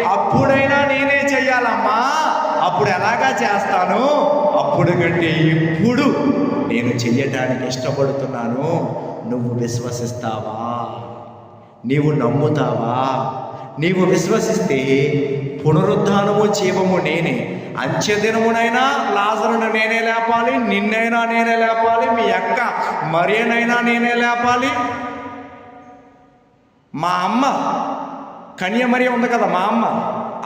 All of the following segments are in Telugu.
అప్పుడైనా నేనే చెయ్యాలమ్మా. అప్పుడు ఎలాగా చేస్తాను? అప్పుడు కంటే ఇప్పుడు నేను చెయ్యటానికి ఇష్టపడుతున్నాను. నువ్వు విశ్వసిస్తావా? నీవు నమ్ముతావా? నీవు విశ్వసిస్తే పునరుద్ధానము జీవము నేనే. అంత్యదినమునైనా లాజరును నేనే లేపాలి నిన్నైనా నేనే లేపాలి మీ అక్క మరియనైనా నేనే లేపాలి. మా అమ్మ కన్యమరియ ఉంది కదా మా అమ్మ.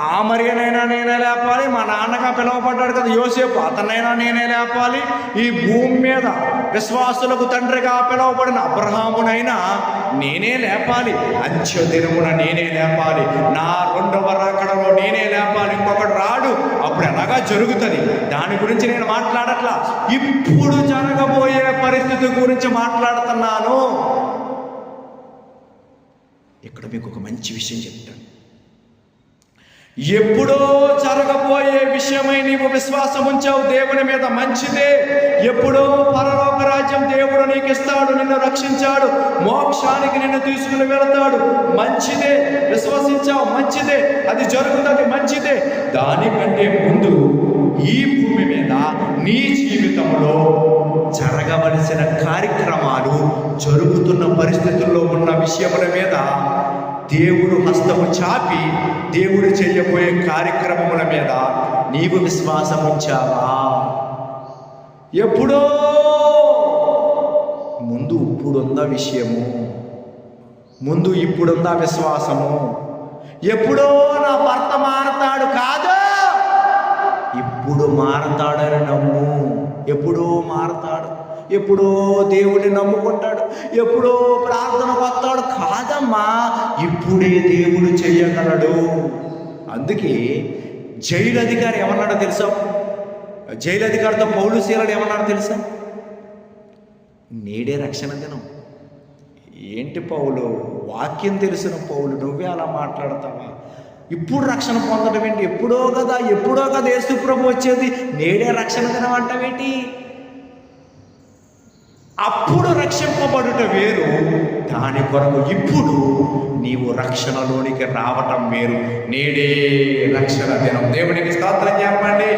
ఆ మరియనైనా నేనే లేపాలి. మా నాన్నగా పిలువబడ్డాడు కదా యోసేపు. అతనైనా నేనే లేపాలి. ఈ భూమి మీద విశ్వాసులకు తండ్రిగా పిలువబడిన అబ్రహామునైనా నేనే లేపాలి. అంత్యదినమున నేనే లేపాలి. నా రెండవ రాకడలో నేనే లేపాలి. ఇంకొకడు రాడు. అప్పుడు ఎలాగా జరుగుతుంది? దాని గురించి నేను మాట్లాడట్లా. ఇప్పుడు జరగబోయే పరిస్థితి గురించి మాట్లాడుతున్నాను. ఇక్కడ మీకు ఒక మంచి విషయం చెప్తాను. ఎప్పుడో జరగబోయే విషయమై నీవు విశ్వాసం ఉంచావు దేవుని మీద మంచిదే. ఎప్పుడో పరలోక రాజ్యం దేవుడు నీకు ఇస్తాడు నిన్ను రక్షించాడు మోక్షానికి నిన్ను తీసుకుని వెళతాడు. మంచిదే విశ్వసించావు మంచిదే అది జరుగుతుంది మంచిదే. దానికంటే ముందు ఈ భూమి మీద నీ జీవితంలో జరగవలసిన కార్యక్రమాలు జరుగుతున్న పరిస్థితుల్లో ఉన్న విషయముల మీద దేవుడు హస్తము చాపి దేవుడు చేయబోయే కార్యక్రమముల మీద నీవు విశ్వాసం ఉంచావా? ఎప్పుడో ముందు ఇప్పుడుందా విషయము ముందు ఇప్పుడుందా విశ్వాసము ఎప్పుడో నా భర్త మారతాడు కాదు. ఇప్పుడు మారతాడని నమ్ము. ఎప్పుడో మారతాడు. ఎప్పుడో దేవుడిని నమ్ముకుంటాడు ఎప్పుడో ప్రార్థన వస్తాడు కాదమ్మా ఇప్పుడే దేవుడు చేయగలడు. అందుకే జైలు అధికారి ఏమన్నాడో తెలుసా? జైలు అధికారితో పౌలు శీలడు ఏమన్నాడో తెలుసా? నేడే రక్షణ దినం. ఏంటి పౌలు? వాక్యం తెలిసిన పౌలు నువ్వే అలా మాట్లాడతావా? ఇప్పుడు రక్షణ పొందడం ఏంటి? ఎప్పుడో కదా ఎప్పుడో కదా యేసు ప్రభు వచ్చేది. నేడే రక్షణ దినం అంటావేంటి? అప్పుడు రక్షింపబడుట వేరు. దాని కొరకు ఇప్పుడు నీవు రక్షణలోనికి రావటం వేరు. నేడే రక్షణ దినం. దేవునికి స్తోత్రం చెప్పండి.